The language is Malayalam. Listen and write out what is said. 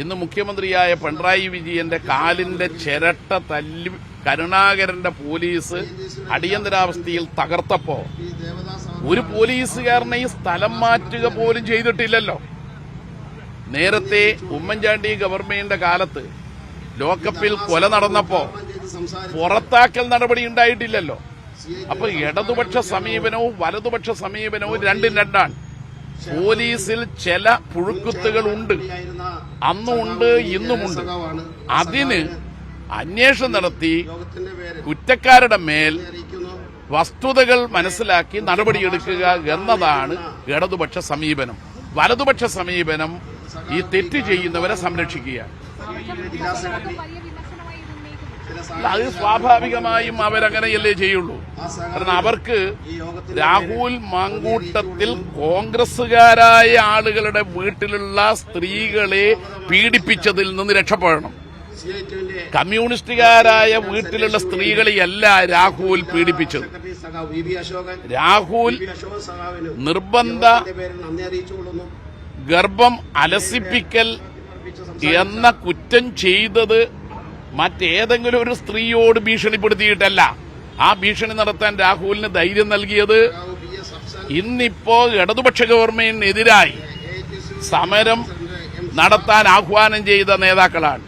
ഇന്ന് മുഖ്യമന്ത്രിയായ പിണറായി വിജയന്റെ കാലിന്റെ ചിരട്ട തല്ലി കരുണാകരന്റെ പോലീസ് അടിയന്തരാവസ്ഥയിൽ തകർത്തപ്പോ ഒരു പോലീസുകാരനെ ഈ സ്ഥലം മാറ്റുക പോലും ചെയ്തിട്ടില്ലല്ലോ. നേരത്തെ ഉമ്മൻചാണ്ടി ഗവൺമെന്റിന്റെ കാലത്ത് ലോക്കപ്പിൽ കൊല നടന്നപ്പോ പുറത്താക്കൽ നടപടി ഉണ്ടായിട്ടില്ലല്ലോ. അപ്പൊ ഇടതുപക്ഷ സമീപനവും വലതുപക്ഷ സമീപനവും രണ്ടും രണ്ടാണ്. പോലീസിൽ ചില പുഴുക്കുത്തുകൾ ഉണ്ട്. അന്നുമുണ്ട് ഇന്നുമുണ്ട്. അതിന് അന്വേഷണം നടത്തി കുറ്റക്കാരുടെ മേൽ വസ്തുതകൾ മനസ്സിലാക്കി നടപടിയെടുക്കുക എന്നതാണ് ഇടതുപക്ഷ സമീപനം. വലതുപക്ഷ സമീപനം ഈ തെറ്റ് ചെയ്യുന്നവരെ സംരക്ഷിക്കുക. അത് സ്വാഭാവികമായും അവരങ്ങനെയല്ലേ ചെയ്യുള്ളൂ. കാരണം അവർക്ക് രാഹുൽ മാങ്കൂട്ടത്തിൽ കോൺഗ്രസ്സുകാരായ ആളുകളുടെ വീട്ടിലുള്ള സ്ത്രീകളെ പീഡിപ്പിച്ചതിൽ നിന്ന് രക്ഷപ്പെടണം. കമ്മ്യൂണിസ്റ്റുകാരായ വീട്ടിലുള്ള സ്ത്രീകളെയല്ല രാഹുൽ പീഡിപ്പിച്ചത്. രാഹുൽ നിർബന്ധ ഗർഭം അലസിപ്പിക്കൽ എന്ന കുറ്റം ചെയ്തത് മറ്റേതെങ്കിലും ഒരു സ്ത്രീയോട് ഭീഷണിപ്പെടുത്തിയിട്ടല്ല. ആ ഭീഷണി നടത്താൻ രാഹുലിന് ധൈര്യം നൽകിയത് ഇന്നിപ്പോ ഇടതുപക്ഷ ഗവൺമെന്റിനെതിരായി സമരം നടത്താൻ ആഹ്വാനം ചെയ്ത നേതാക്കളാണ്.